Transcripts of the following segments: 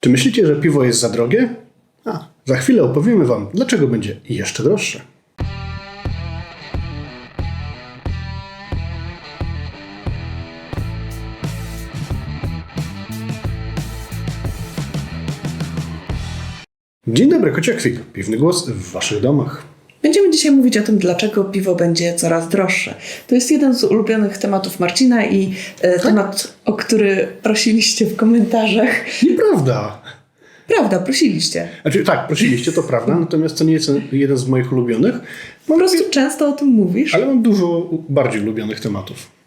Czy myślicie, że piwo jest za drogie? A, za chwilę opowiemy Wam, dlaczego będzie jeszcze droższe. Dzień dobry, Kociakwik. Piwny głos w Waszych domach. Będziemy dzisiaj mówić o tym, dlaczego piwo będzie coraz droższe. To jest jeden z ulubionych tematów Marcina i e, temat, o który prosiliście w komentarzach. Nieprawda. Prawda, prosiliście. Znaczy, tak, prosiliście, to prawda, natomiast to nie jest jeden z moich ulubionych. Po prostu często o tym mówisz. Ale mam dużo bardziej ulubionych tematów.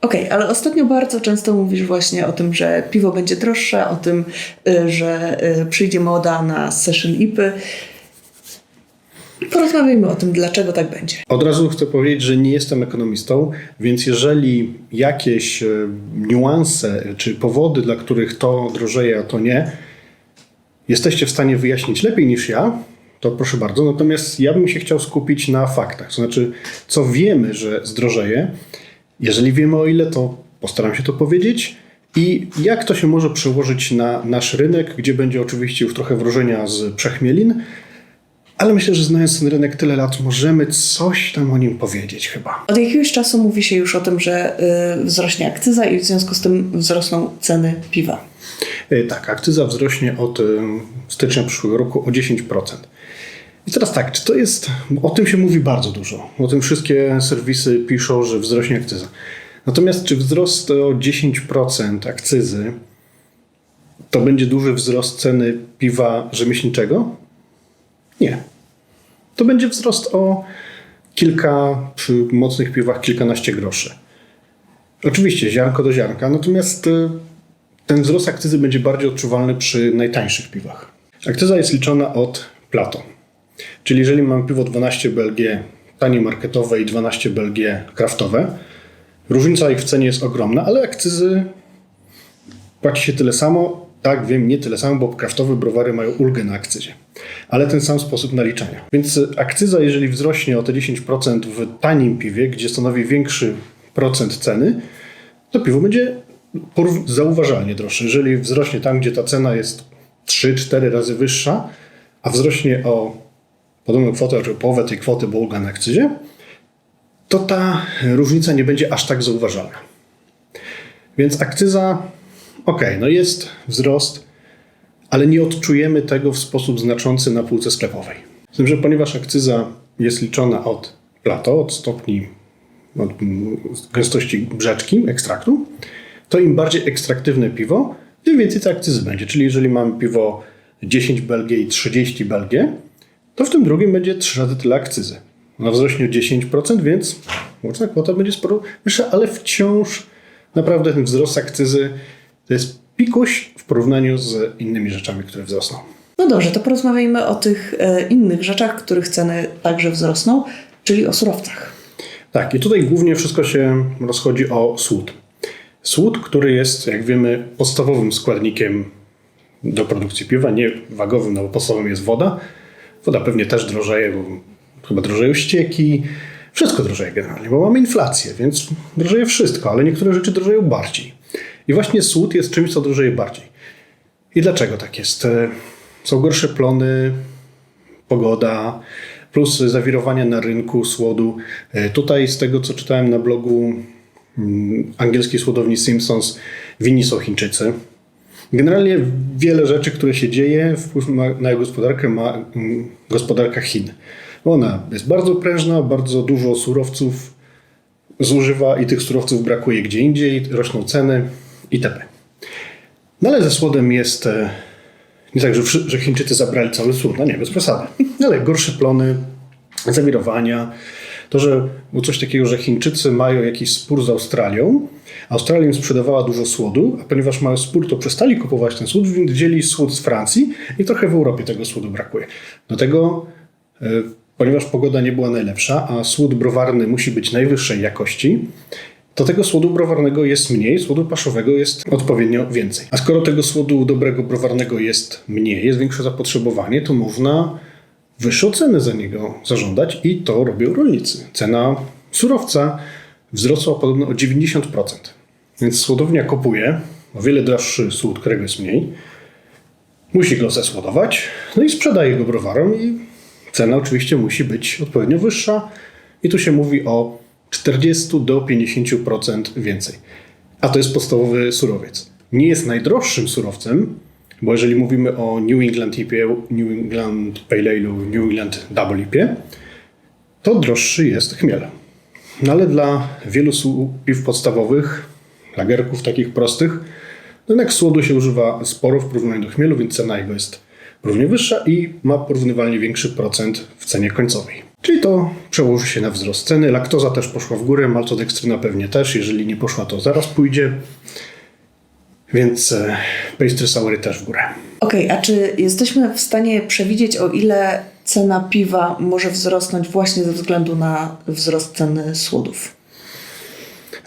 Okej, ale ostatnio bardzo często mówisz właśnie o tym, że piwo będzie droższe, o tym, y, że y, przyjdzie moda na session IPy. Porozmawiajmy o tym, dlaczego tak będzie. Od razu chcę powiedzieć, że nie jestem ekonomistą, więc jeżeli jakieś e, niuanse czy powody, dla których to drożeje, a to nie, jesteście w stanie wyjaśnić lepiej niż ja, to proszę bardzo. Natomiast ja bym się chciał skupić na faktach. To znaczy, co wiemy, że zdrożeje. Jeżeli wiemy o ile, to postaram się to powiedzieć. I jak to się może przełożyć na nasz rynek, gdzie będzie oczywiście już trochę wróżenia z przechmielin, ale myślę, że znając ten rynek tyle lat, możemy coś tam o nim powiedzieć chyba. Od jakiegoś czasu mówi się już o tym, że y, wzrośnie akcyza i w związku z tym wzrosną ceny piwa. E, Tak, akcyza wzrośnie od e, stycznia przyszłego roku o 10%. I teraz tak, czy to jest. O tym się mówi bardzo dużo. O tym wszystkie serwisy piszą, że wzrośnie akcyza. Natomiast czy wzrost o 10% akcyzy to będzie duży wzrost ceny piwa rzemieślniczego? Nie. To będzie wzrost o kilka, przy mocnych piwach kilkanaście groszy. Oczywiście ziarnko do ziarnka, natomiast y, ten wzrost akcyzy będzie bardziej odczuwalny przy najtańszych piwach. Akcyza jest liczona od plato. Czyli jeżeli mam piwo 12 BLG tanie marketowe i 12 BLG kraftowe, różnica ich w cenie jest ogromna, ale akcyzy płaci się tyle samo. Tak, wiem, nie tyle samo, bo kraftowe browary mają ulgę na akcyzie. Ale ten sam sposób naliczania. Więc y, akcyza, jeżeli wzrośnie o te 10% w tanim piwie, gdzie stanowi większy procent ceny, to piwo będzie zauważalnie droższe. Jeżeli wzrośnie tam, gdzie ta cena jest 3-4 razy wyższa, a wzrośnie o podobną kwotę, czy połowę tej kwoty, bo ulga na akcyzie, to ta różnica nie będzie aż tak zauważalna. Więc akcyza, ok, no jest wzrost, ale nie odczujemy tego w sposób znaczący na półce sklepowej. Z tym, że ponieważ akcyza jest liczona od plato, od stopni, od gęstości brzeczki, ekstraktu, to im bardziej ekstraktywne piwo, tym więcej tej akcyzy będzie. Czyli jeżeli mamy piwo 10 BLG i 30 BLG, to w tym drugim będzie 3 razy tyle akcyzy. Ona wzrośnie o 10%, więc łączna kwota będzie sporo wyższa, ale wciąż naprawdę ten wzrost akcyzy to jest pikuś w porównaniu z innymi rzeczami, które wzrosną. No dobrze, to porozmawiajmy o tych e, innych rzeczach, których ceny także wzrosną, czyli o surowcach. Tak, i tutaj głównie wszystko się rozchodzi o słód. Słód, który jest, jak wiemy, podstawowym składnikiem do produkcji piwa, nie wagowym, no bo podstawowym jest woda. Woda pewnie też drożeje, bo chyba drożeją ścieki. Wszystko drożeje generalnie, bo mamy inflację, więc drożeje wszystko, ale niektóre rzeczy drożeją bardziej. I właśnie słód jest czymś, co drożeje bardziej. I dlaczego tak jest? E, Są gorsze plony, pogoda, plus zawirowania na rynku słodu. E, Tutaj z tego, co czytałem na blogu mm, angielskiej słodowni Simpsons, winni są Chińczycy. Generalnie wiele rzeczy, które się dzieje, wpływ na gospodarkę ma mm, gospodarka Chin. Ona jest bardzo prężna, bardzo dużo surowców zużywa i tych surowców brakuje gdzie indziej, rosną ceny itp. No ale ze słodem jest e, nie tak, że, że Chińczycy zabrali cały słód, no nie, bez przesady. Ale gorsze plony, zawirowania, to, że było coś takiego, że Chińczycy mają jakiś spór z Australią, Australia im sprzedawała dużo słodu, a ponieważ mają spór, to przestali kupować ten słód, więc wzięli słód z Francji i trochę w Europie tego słodu brakuje. Do tego, e, ponieważ pogoda nie była najlepsza, a słód browarny musi być najwyższej jakości, to tego słodu browarnego jest mniej, słodu paszowego jest odpowiednio więcej. A skoro tego słodu dobrego browarnego jest mniej, jest większe zapotrzebowanie, to można wyższą cenę za niego zażądać i to robią rolnicy. Cena surowca wzrosła podobno o 90%. Więc słodownia kupuje o wiele droższy słód, którego jest mniej, musi go zesłodować, no i sprzedaje go browarom i cena oczywiście musi być odpowiednio wyższa. I tu się mówi o 40 do 50% więcej. A to jest podstawowy surowiec. Nie jest najdroższym surowcem, bo jeżeli mówimy o New England IPA, New England Pale Ale, New England Double IPA, to droższy jest chmiel. No ale dla wielu piw podstawowych, lagerków takich prostych, no jednak słodu się używa sporo w porównaniu do chmielu, więc cena jego jest równie wyższa i ma porównywalnie większy procent w cenie końcowej. Czyli to przełoży się na wzrost ceny. Laktoza też poszła w górę, maltodekstryna pewnie też. Jeżeli nie poszła, to zaraz pójdzie. Więc e, pastry soury też w górę. Okej, a czy jesteśmy w stanie przewidzieć, o ile cena piwa może wzrosnąć właśnie ze względu na wzrost ceny słodów?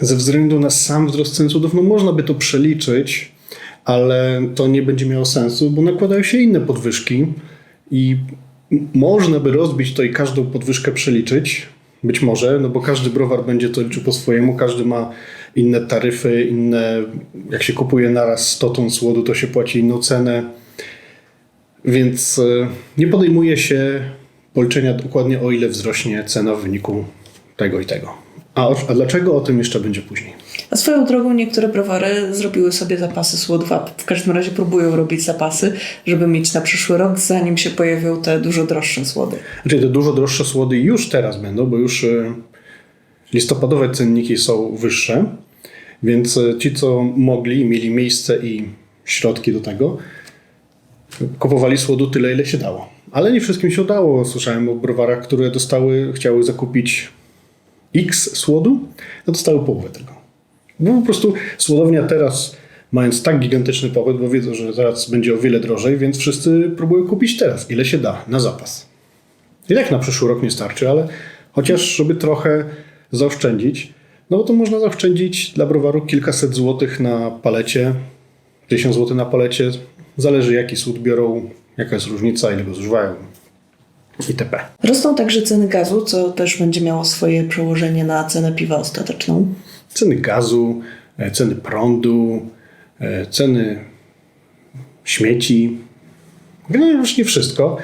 Ze względu na sam wzrost cen cudów, no można by to przeliczyć, ale to nie będzie miało sensu, bo nakładają się inne podwyżki i można by rozbić to i każdą podwyżkę przeliczyć. Być może, no bo każdy browar będzie to liczył po swojemu, każdy ma inne taryfy, inne, jak się kupuje naraz 100 ton słodu, to się płaci inną cenę. Więc e, nie podejmuje się policzenia dokładnie o ile wzrośnie cena w wyniku tego i tego. A, a dlaczego o tym jeszcze będzie później? A swoją drogą niektóre browary zrobiły sobie zapasy słodów, a w każdym razie próbują robić zapasy, żeby mieć na przyszły rok, zanim się pojawią te dużo droższe słody. Znaczy te dużo droższe słody już teraz będą, bo już e, listopadowe cenniki są wyższe, więc e, ci, co mogli, mieli miejsce i środki do tego, kupowali słodu tyle, ile się dało. Ale nie wszystkim się udało. Słyszałem o browarach, które dostały, chciały zakupić X słodu, a dostały połowę tego. Bo po prostu słodownia teraz, mając tak gigantyczny popyt, bo wiedzą, że zaraz będzie o wiele drożej, więc wszyscy próbują kupić teraz, ile się da, na zapas. I tak na przyszły rok nie starczy, ale chociaż żeby trochę zaoszczędzić, no bo to można zaoszczędzić dla browaru kilkaset złotych na palecie, tysiąc złotych na palecie, zależy jaki słód biorą, jaka jest różnica, ile go zużywają itp. Rosną także ceny gazu, co też będzie miało swoje przełożenie na cenę piwa ostateczną. Ceny gazu, e, ceny prądu, e, ceny śmieci, generalnie już nie wszystko.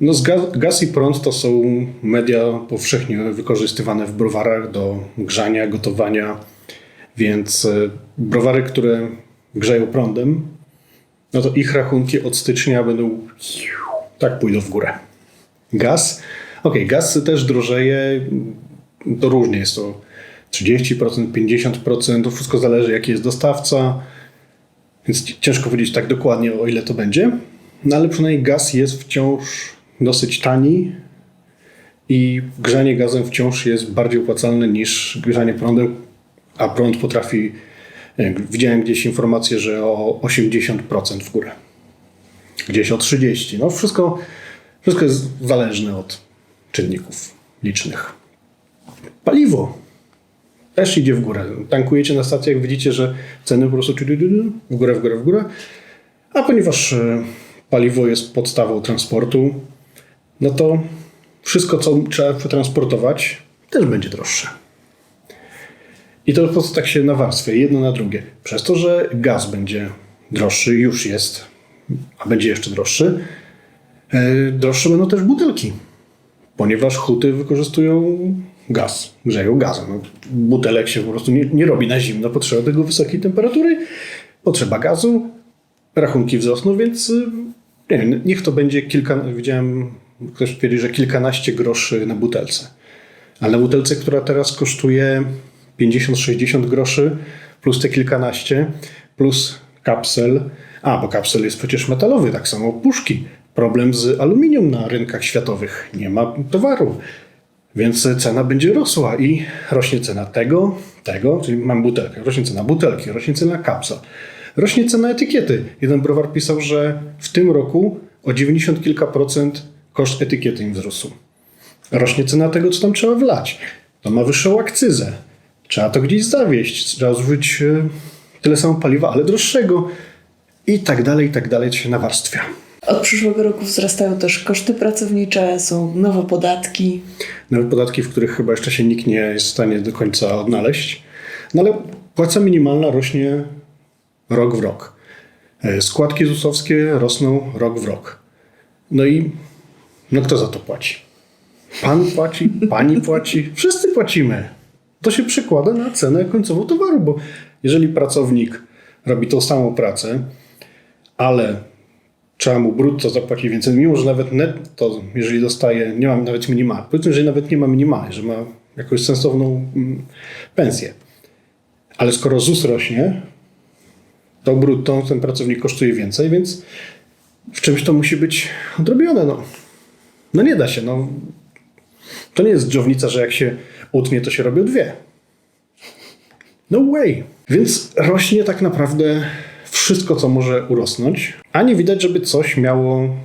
No, gaz i prąd to są media powszechnie wykorzystywane w browarach do grzania, gotowania, więc e, browary, które grzeją prądem, no to ich rachunki od stycznia będą tak pójdą w górę. Gaz, okej, gaz też drożeje, to różnie jest to 30%, 50%, to wszystko zależy jaki jest dostawca, więc ciężko powiedzieć tak dokładnie o ile to będzie, no ale przynajmniej gaz jest wciąż dosyć tani i grzanie gazem wciąż jest bardziej opłacalne niż grzanie prądem, a prąd potrafi, jak widziałem gdzieś informację, że o 80% w górę. Gdzieś o 30%. No wszystko, wszystko jest zależne od czynników licznych. Paliwo też idzie w górę. Tankujecie na stacjach, widzicie, że ceny po prostu w górę, w górę, w górę. A ponieważ e, paliwo jest podstawą transportu, no to wszystko, co trzeba przetransportować, też będzie droższe. I to po prostu tak się nawarstwia, jedno na drugie. Przez to, że gaz będzie droższy, już jest, a będzie jeszcze droższy, droższe będą też butelki ponieważ huty wykorzystują gaz, grzeją gazem. No, butelek się po prostu nie, nie robi na zimno, potrzeba tego wysokiej temperatury, potrzeba gazu, rachunki wzrosną, więc y, nie wiem, niech to będzie kilka, widziałem, ktoś twierdzi, że kilkanaście groszy na butelce. Ale na butelce, która teraz kosztuje 50-60 groszy, plus te kilkanaście, plus kapsel, a bo kapsel jest przecież metalowy, tak samo puszki. Problem z aluminium na rynkach światowych. Nie ma towaru. Więc cena będzie rosła i rośnie cena tego, tego, czyli mam butelkę, rośnie cena butelki, rośnie cena kapsel, rośnie cena etykiety. Jeden browar pisał, że w tym roku o 90 kilka procent koszt etykiety im wzrósł. Rośnie cena tego, co tam trzeba wlać. To ma wyższą akcyzę. Trzeba to gdzieś zawieźć. Trzeba zużyć e, tyle samo paliwa, ale droższego. I tak dalej, i tak dalej to się nawarstwia. Od przyszłego roku wzrastają też koszty pracownicze, są nowe podatki. Nawet podatki, w których chyba jeszcze się nikt nie jest w stanie do końca odnaleźć. No ale płaca minimalna rośnie rok w rok. E, Składki ZUS-owskie rosną rok w rok. No i no kto za to płaci? Pan płaci, pani płaci, wszyscy płacimy. To się przekłada na cenę końcową towaru, bo jeżeli pracownik robi tą samą pracę, ale trzeba mu brutto zapłacić więcej, mimo że nawet netto, jeżeli dostaje, nie ma nawet minimalnej, powiedzmy, że nawet nie ma minimalnej, że ma jakąś sensowną mm, pensję. Ale skoro ZUS rośnie, to brutto ten pracownik kosztuje więcej, więc w czymś to musi być odrobione. No, no nie da się. No. To nie jest dżownica, że jak się utnie, to się robią dwie. No way. Więc rośnie tak naprawdę wszystko, co może urosnąć, a nie widać, żeby coś miało,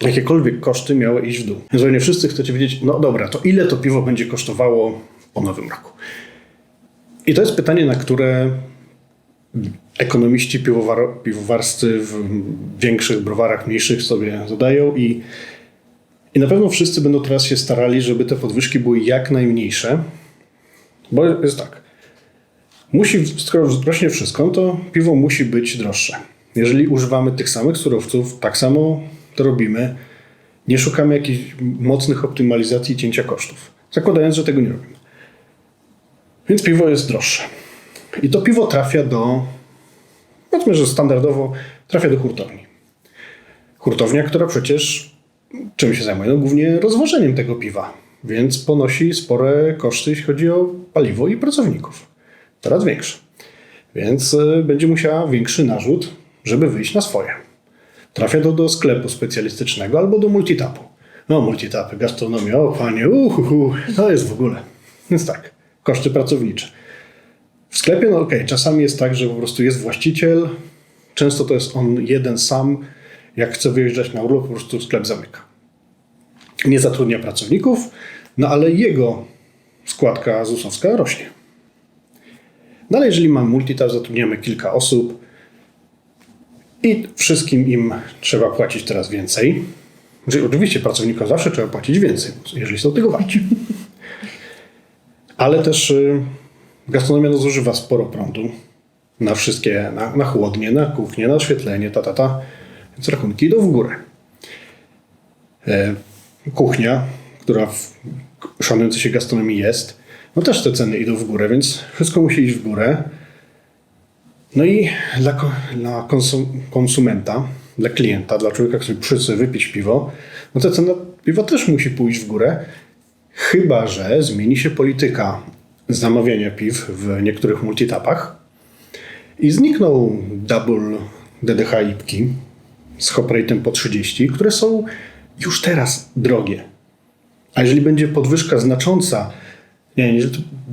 jakiekolwiek koszty miały iść w dół. Więc pewnie wszyscy chcecie wiedzieć, no dobra, to ile to piwo będzie kosztowało po nowym roku? I to jest pytanie, na które ekonomiści piwowar, piwowarscy w większych browarach, mniejszych sobie zadają i, i na pewno wszyscy będą teraz się starali, żeby te podwyżki były jak najmniejsze, bo jest tak. Musi, skoro rośnie wszystko, to piwo musi być droższe. Jeżeli używamy tych samych surowców, tak samo to robimy. Nie szukamy jakichś mocnych optymalizacji i cięcia kosztów. Zakładając, że tego nie robimy. Więc piwo jest droższe. I to piwo trafia do, powiedzmy, że standardowo trafia do hurtowni. Hurtownia, która przecież czym się zajmuje? No, głównie rozwożeniem tego piwa, więc ponosi spore koszty, jeśli chodzi o paliwo i pracowników. Coraz większe. Więc y, będzie musiała większy narzut, żeby wyjść na swoje. Trafia to do sklepu specjalistycznego albo do multitapu. No, multitapy, gastronomia, o panie, uhuhu, to jest w ogóle. Więc tak, koszty pracownicze. W sklepie, no okej, czasami jest tak, że po prostu jest właściciel, często to jest on jeden sam, jak chce wyjeżdżać na urlop, po prostu sklep zamyka. Nie zatrudnia pracowników, no ale jego składka ZUS-owska rośnie. No ale jeżeli mamy multitap, zatrudniamy kilka osób i wszystkim im trzeba płacić teraz więcej. Znaczy, oczywiście pracownikom zawsze trzeba płacić więcej, jeżeli są tego warci. Ale też y, gastronomia no, zużywa sporo prądu na wszystkie, na, na chłodnie, na kuchnię, na oświetlenie, ta, ta, ta. Więc rachunki idą w górę. E, kuchnia, która w szanującej się gastronomii jest, no też te ceny idą w górę, więc wszystko musi iść w górę. No i dla, dla konsum- konsumenta, dla klienta, dla człowieka, który przyszedł wypić piwo, no to cena piwa też musi pójść w górę, chyba że zmieni się polityka zamawiania piw w niektórych multitapach i znikną double DDH IPki z hop rate'em po 30, które są już teraz drogie. A jeżeli będzie podwyżka znacząca, nie, nie,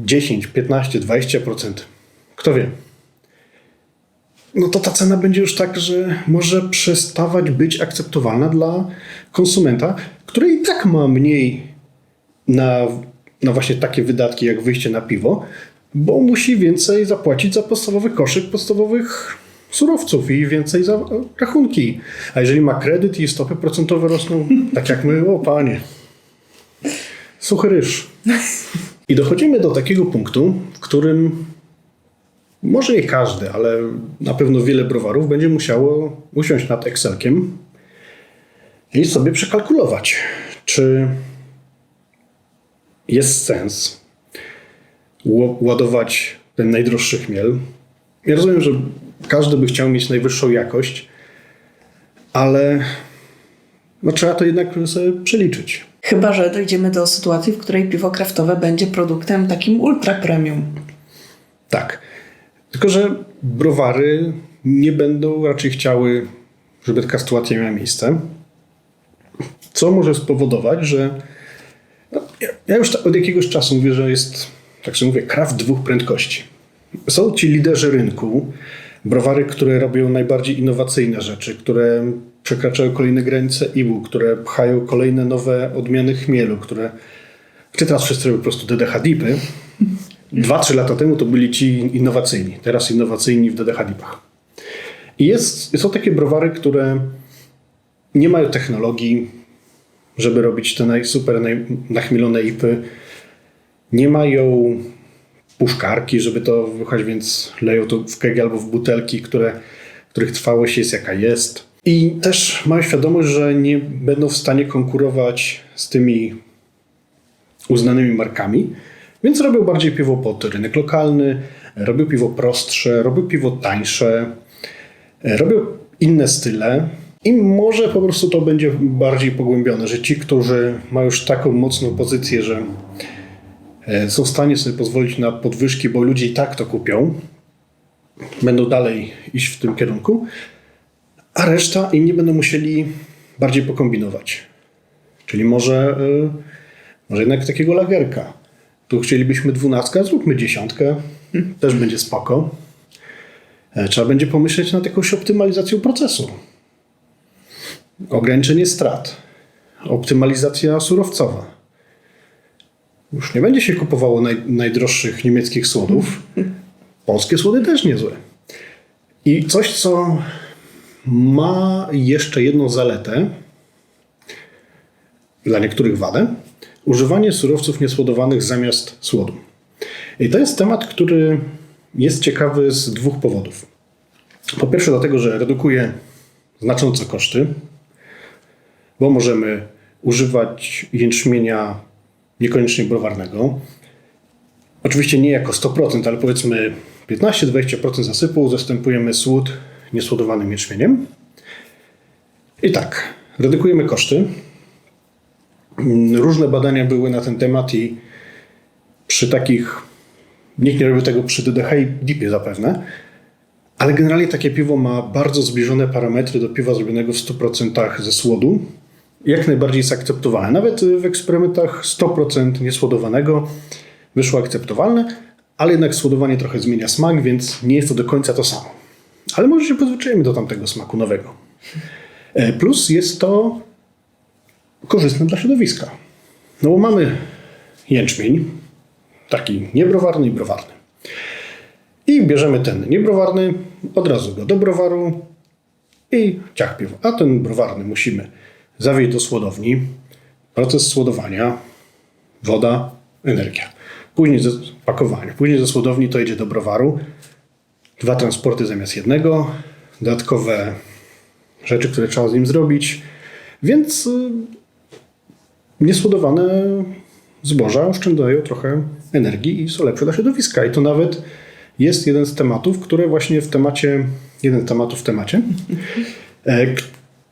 10, 15, 20%, kto wie, no to ta cena będzie już tak, że może przestawać być akceptowalna dla konsumenta, który i tak ma mniej na, na właśnie takie wydatki jak wyjście na piwo, bo musi więcej zapłacić za podstawowy koszyk podstawowych surowców i więcej za rachunki. A jeżeli ma kredyt i stopy procentowe rosną, tak jak my, o panie, suchy ryż. I dochodzimy do takiego punktu, w którym może nie każdy, ale na pewno wiele browarów będzie musiało usiąść nad Excelkiem i sobie przekalkulować, czy jest sens ładować ten najdroższy chmiel. Ja rozumiem, że każdy by chciał mieć najwyższą jakość, ale no, trzeba to jednak sobie przeliczyć. Chyba, że dojdziemy do sytuacji, w której piwo kraftowe będzie produktem takim ultra premium. Tak. Tylko, że browary nie będą raczej chciały, żeby taka sytuacja miała miejsce. Co może spowodować, że. No, ja, już od jakiegoś czasu mówię, że jest, tak sobie mówię, kraft dwóch prędkości. Są ci liderzy rynku, browary, które robią najbardziej innowacyjne rzeczy, które przekraczają kolejne granice IBU, które pchają kolejne nowe odmiany chmielu, które. Czy teraz wszyscy robią po prostu DDH dipy. Dwa, trzy lata temu to byli ci innowacyjni, teraz innowacyjni w DDH dipach. I jest, są takie browary, które nie mają technologii, żeby robić te naj, super naj, nachmielone ipy. Nie mają puszkarki, żeby to wychać, więc leją to w kegi albo w butelki, które których trwałość jest jaka jest. I też mają świadomość, że nie będą w stanie konkurować z tymi uznanymi markami, więc robią bardziej piwo pod rynek lokalny, robią piwo prostsze, robią piwo tańsze, robią inne style i może po prostu to będzie bardziej pogłębione, że ci, którzy mają już taką mocną pozycję, że e, są w stanie sobie pozwolić na podwyżki, bo ludzie i tak to kupią, będą dalej iść w tym kierunku, a reszta inni będą musieli bardziej pokombinować. Czyli może, y, może jednak takiego lagerka. Tu chcielibyśmy dwunastkę, zróbmy dziesiątkę. Też będzie spoko. E, Trzeba będzie pomyśleć nad jakąś optymalizacją procesu. Ograniczenie strat. Optymalizacja surowcowa. Już nie będzie się kupowało naj, najdroższych niemieckich słodów. Polskie słody też niezłe. I coś, co ma jeszcze jedną zaletę, dla niektórych wadę, używanie surowców niesłodowanych zamiast słodu. I to jest temat, który jest ciekawy z dwóch powodów. Po pierwsze, dlatego, że redukuje znacząco koszty, bo możemy używać jęczmienia niekoniecznie browarnego. Oczywiście nie jako 100%, ale powiedzmy 15-20% zasypu zastępujemy słód niesłodowanym jęczmieniem. I tak, redukujemy koszty. Mm, Różne badania były na ten temat i przy takich, nikt nie robił tego przy DDH i DIP-ie zapewne, ale generalnie takie piwo ma bardzo zbliżone parametry do piwa zrobionego w 100% ze słodu. Jak najbardziej jest akceptowalne. Nawet w eksperymentach 100% niesłodowanego wyszło akceptowalne, ale jednak słodowanie trochę zmienia smak, więc nie jest to do końca to samo. Ale może się przyzwyczajemy do tamtego smaku nowego. E, Plus jest to korzystne dla środowiska. No bo mamy jęczmień, taki niebrowarny i browarny. I bierzemy ten niebrowarny, od razu go do browaru i ciach piwo. A ten browarny musimy zawieźć do słodowni, proces słodowania, woda, energia. Później ze pakowania, później ze słodowni to idzie do browaru, dwa transporty zamiast jednego, dodatkowe rzeczy, które trzeba z nim zrobić, więc y, niesłodowane zboża oszczędzają trochę energii i są lepsze dla środowiska. I to nawet jest jeden z tematów, które właśnie w temacie, jeden z tematów w temacie, e,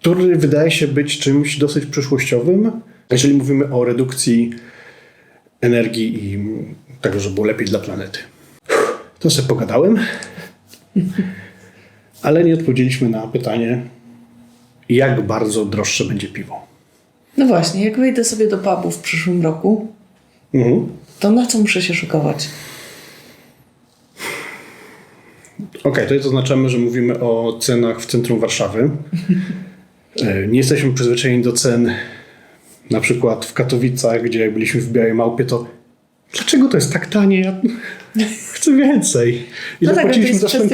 który wydaje się być czymś dosyć przyszłościowym, jeżeli mówimy o redukcji energii i tego, żeby było lepiej dla planety. To sobie pogadałem, ale nie odpowiedzieliśmy na pytanie, jak bardzo droższe będzie piwo. No właśnie, jak wejdę sobie do pubu w przyszłym roku, Mhm. to na co muszę się szykować? Okej, to zaznaczamy, że mówimy o cenach w centrum Warszawy. E, Nie jesteśmy przyzwyczajeni do cen na przykład w Katowicach, gdzie jak byliśmy w Białej Małpie, to dlaczego to jest tak tanie? Chcę więcej. Ile no tak, płaciliśmy za czasu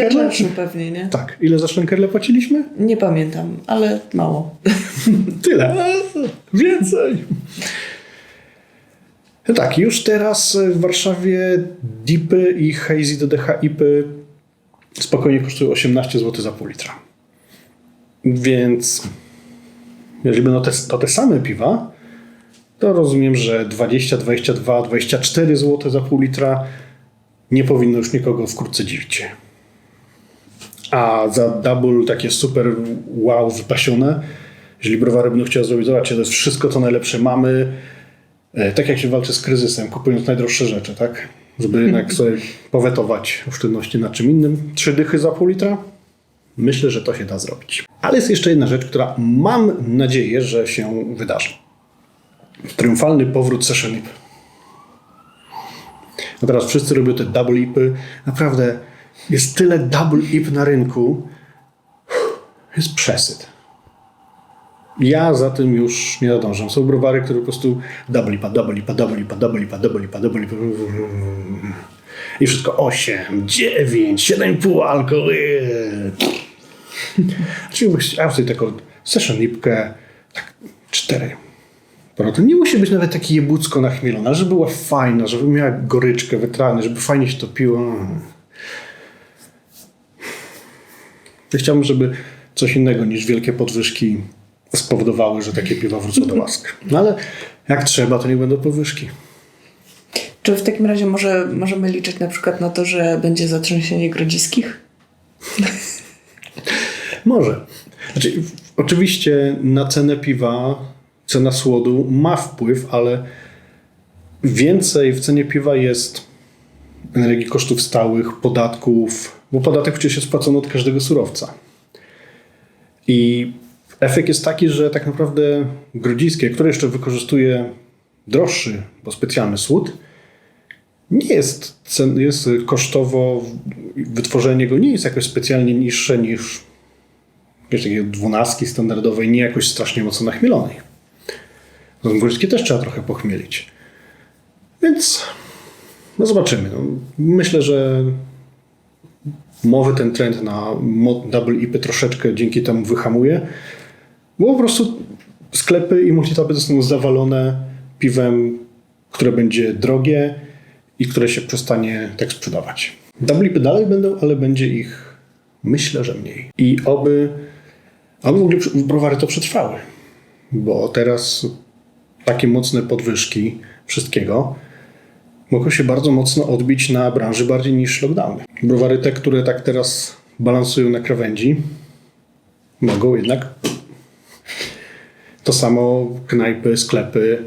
pewnie, nie? Tak, ile za szlenkerle płaciliśmy? Nie pamiętam, ale mało. Tyle. Więcej. No tak, już teraz w Warszawie dipy i hazy DDH ipy spokojnie kosztują 18 zł za pół litra. Więc jeżeli będą te, to te same piwa, to rozumiem, że 20, 22, 24 zł za pół litra nie powinno już nikogo wkrótce dziwić. A za double takie super wow wypasione, jeżeli browary będą chciały zrobić, zobaczcie, to jest wszystko, co najlepsze mamy. E, Tak jak się walczy z kryzysem, kupując najdroższe rzeczy, tak? Żeby jednak sobie powetować oszczędności na czym innym. Trzy dychy za pół litra? Myślę, że to się da zrobić. Ale jest jeszcze jedna rzecz, która mam nadzieję, że się wydarzy. Triumfalny powrót Session. No teraz wszyscy robią te double ipy. Naprawdę jest tyle double ip na rynku. Jest przesyt. Ja za tym już nie nadążam. Są browary, które po prostu double ipa, double ipa, double ipa, double ipa, double ipa, double ipa. I wszystko 8, 9, 7,5 alkohol. Czyli ja sobie taką session lipkę, tak 4. To nie musi być nawet taki jebucko nachmielona, żeby była fajna, żeby miała goryczkę, wytrany, żeby fajnie się to piło. Ja chciałbym, żeby coś innego niż wielkie podwyżki spowodowały, że takie piwa wrócą do łask. No ale jak trzeba, to nie będą podwyżki. Czy w takim razie może możemy liczyć na przykład na to, że będzie zatrzęsienie grodziskich? Może. Znaczy, oczywiście na cenę piwa, cena słodu ma wpływ, ale więcej w cenie piwa jest energii kosztów stałych, podatków, bo podatek przecież jest płacony od każdego surowca. I efekt jest taki, że tak naprawdę grodziskie, które jeszcze wykorzystuje droższy, bo specjalny słód, nie jest, cen, jest kosztowo, wytworzenie go nie jest jakoś specjalnie niższe niż wiesz, takiej dwunastki standardowej, nie jakoś strasznie mocno nachmielonej. Ząbórskie też trzeba trochę pochmielić. Więc no zobaczymy. No, myślę, że mowy ten trend na double IPy troszeczkę dzięki temu wyhamuje, bo po prostu sklepy i multitapy zostaną zawalone piwem, które będzie drogie i które się przestanie tak sprzedawać. Double IPy dalej będą, ale będzie ich myślę, że mniej. I oby, oby w ogóle przy- browary to przetrwały, bo teraz takie mocne podwyżki wszystkiego mogą się bardzo mocno odbić na branży bardziej niż lockdowny. Browary te, które tak teraz balansują na krawędzi, mogą jednak to samo knajpy, sklepy,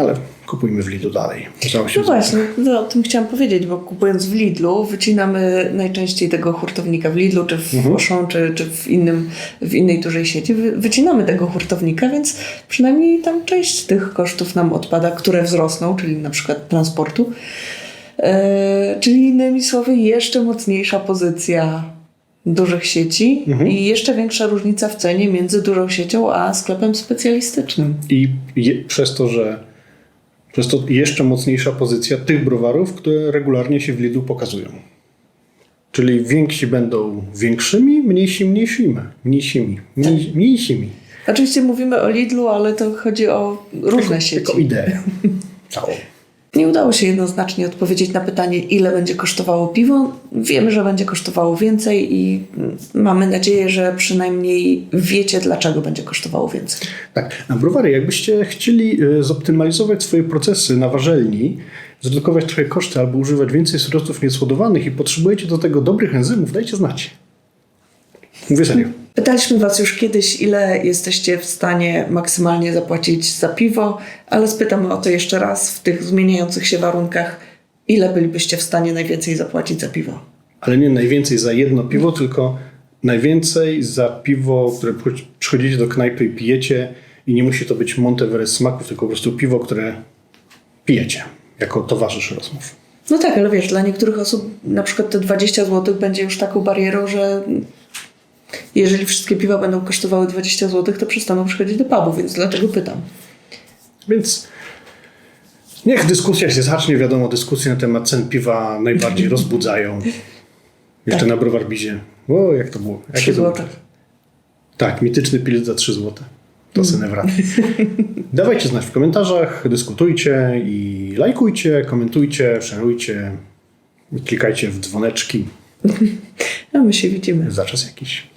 ale kupujmy w Lidlu dalej. Się No właśnie, no, o tym chciałam powiedzieć, bo kupując w Lidlu, wycinamy najczęściej tego hurtownika w Lidlu, czy w Auchan, czy, czy w, innym, w innej dużej sieci. Wy, wycinamy tego hurtownika, więc przynajmniej tam część tych kosztów nam odpada, które wzrosną, czyli na przykład transportu. E, czyli innymi słowy, jeszcze mocniejsza pozycja dużych sieci i jeszcze większa różnica w cenie między dużą siecią a sklepem specjalistycznym. I je, przez to, że przez to jeszcze mocniejsza pozycja tych browarów, które regularnie się w Lidlu pokazują. Czyli więksi będą większymi, mniejsi mniejszymi. Mniejszymi. Mniej, mniejszymi. Oczywiście mówimy o Lidlu, ale to chodzi o różne sieci. Tylko ideę. Całą. Nie udało się jednoznacznie odpowiedzieć na pytanie, ile będzie kosztowało piwo. Wiemy, że będzie kosztowało więcej i mamy nadzieję, że przynajmniej wiecie, dlaczego będzie kosztowało więcej. Tak, a browary, jakbyście chcieli e, zoptymalizować swoje procesy na warzelni, zredukować trochę koszty albo używać więcej surowców niesłodowanych i potrzebujecie do tego dobrych enzymów, dajcie znać. Mówię serio. Pytaliśmy Was już kiedyś, ile jesteście w stanie maksymalnie zapłacić za piwo, ale spytamy o to jeszcze raz w tych zmieniających się warunkach, ile bylibyście w stanie najwięcej zapłacić za piwo. Ale nie najwięcej za jedno piwo, tylko najwięcej za piwo, które przychodzi- przychodzicie do knajpy i pijecie i nie musi to być Monteverest smaków, tylko po prostu piwo, które pijecie jako towarzysz rozmów. No tak, ale wiesz, dla niektórych osób na przykład te 20 zł będzie już taką barierą, że jeżeli wszystkie piwa będą kosztowały 20 zł, to przestaną przychodzić do pubu, więc dlatego pytam. Więc niech dyskusja się zacznie. Wiadomo, dyskusje na temat cen piwa najbardziej rozbudzają. Jeszcze Tak. na Browarbizie. O, jak to było? Jakie 3 to było? zł. Tak, mityczny pil za 3 zł. To mm. wraca. Dawajcie znać w komentarzach, dyskutujcie i lajkujcie, komentujcie, szerujcie, klikajcie w dzwoneczki A my się widzimy. za czas jakiś.